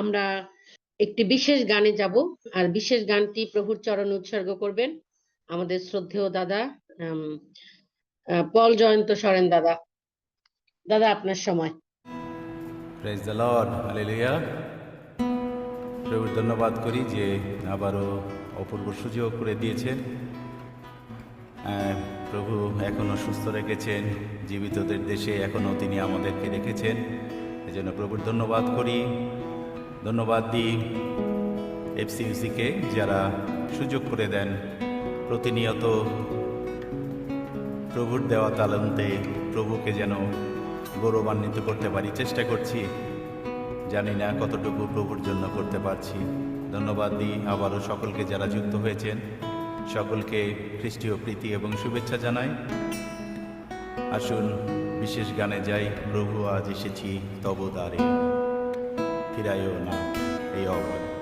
আমরা একটি বিশেষ গানে যাব, আর বিশেষ গানটি প্রভুর চরণ উৎসর্গ করবেন আমাদের শ্রদ্ধেয় দাদা পল জয়ন্ত সরেন দাদা। দাদা, আপনার সময়। প্রাইজ দ্য লর্ড হালেলুয়া প্রভুর ধন্যবাদ করি যে আবারও অপূর্ব সুযোগ করে দিয়েছেন। প্রভু এখনও সুস্থ রেখেছেন, জীবিতদের দেশে এখনও তিনি আমাদেরকে রেখেছেন। এজন্য প্রভুর ধন্যবাদ করি। ধন্যবাদ দিই এফসিউসিকে যারা সুযোগ করে দেন, প্রতিনিয়ত প্রভুর দেওয়া তালন্তে প্রভুকে যেন গৌরবান্বিত করতে পারি, চেষ্টা করছি। জানি না কতটুকু প্রভুর জন্য করতে পারছি। ধন্যবাদ দিই আবারও সকলকে যারা যুক্ত হয়েছেন, সকলকে খ্রিস্টীয় প্রীতি এবং শুভেচ্ছা জানাই। আসুন, বিশেষ গানে যাই, প্রভু আজ এসেছি তব দ্বারে। ফিরাইও না এই অবাক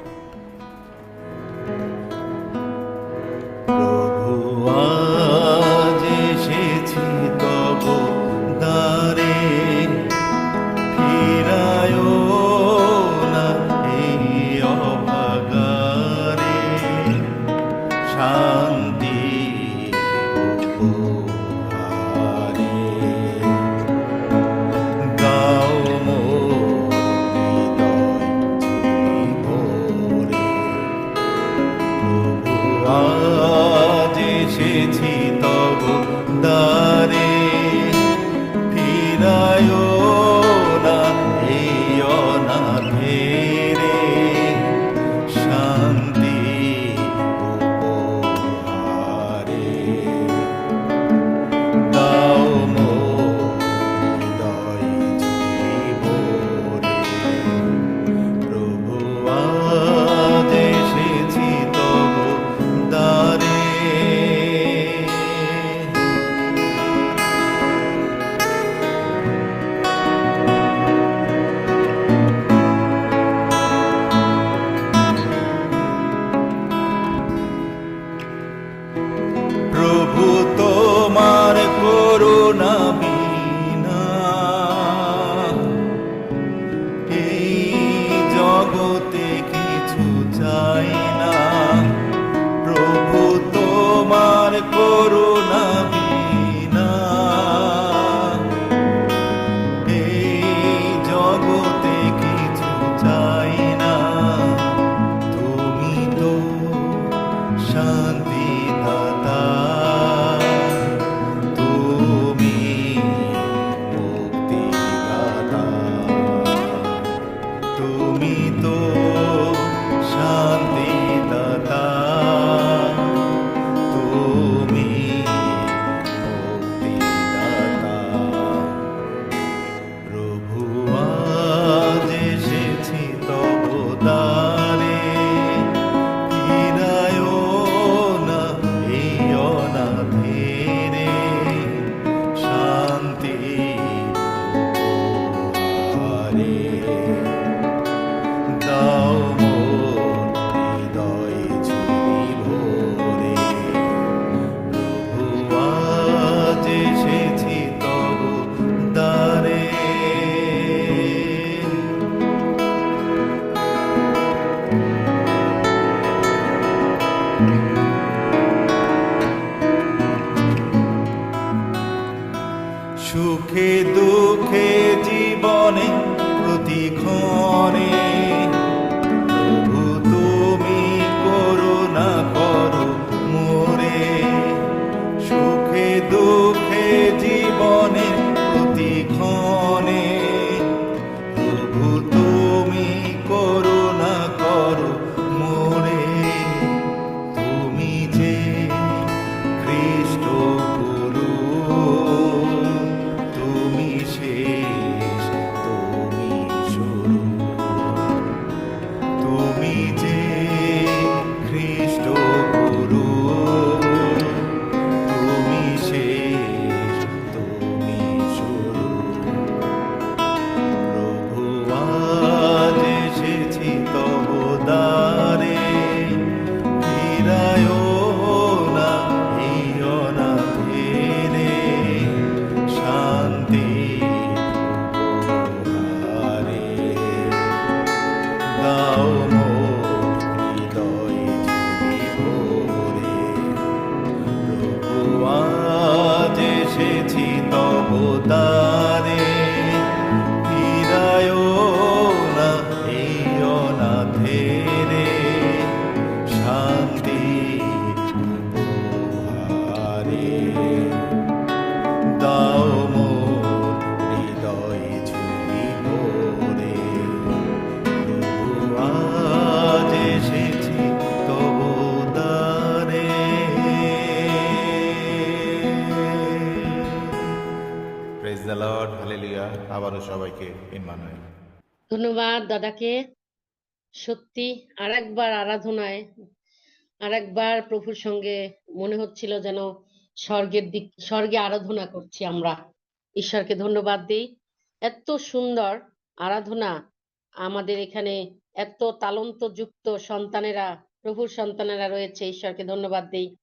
এসেছি তোমার করুণা বিনা। এই না। তুমি তো শান্তি দাতা। তুমি মুক্তি দাতা। তুমি তো শান্তি প্রভু ফিরায়ও না হিও না ফিরে শান্তি। দাও প্রেজ দ্য লর্ড হালেলুয়া। আবারও সবাইকে ধন্যবাদ দাদাকে। সত্যি আরাধনায় প্রভুর সঙ্গে মনে হচ্ছিল যেন স্বর্গের দিক, স্বর্গে আরাধনা করছি আমরা। ঈশ্বরকে ধন্যবাদ দিই। এত সুন্দর আরাধনা আমাদের এখানে, এত তালন্ত যুক্ত সন্তানেরা, প্রভুর সন্তানেরা রয়েছে, ঈশ্বরকে ধন্যবাদ দিই।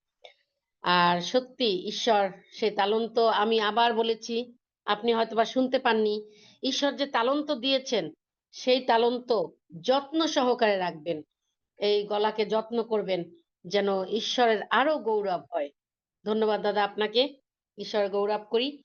আর সত্যি ঈশ্বর সে তালন্ত, আমি আবার বলেছি আপনি হয়তো বা শুনতে পাননি। ঈশ্বর যে তালন্ত দিয়েছেন, সেই তালন্ত যত্ন সহকারে রাখবেন। এই গলাকে যত্ন করবেন যেন ঈশ্বরের আরও গৌরব হয়। ধন্যবাদ দাদা, আপনাকে। ঈশ্বর গৌরব করি।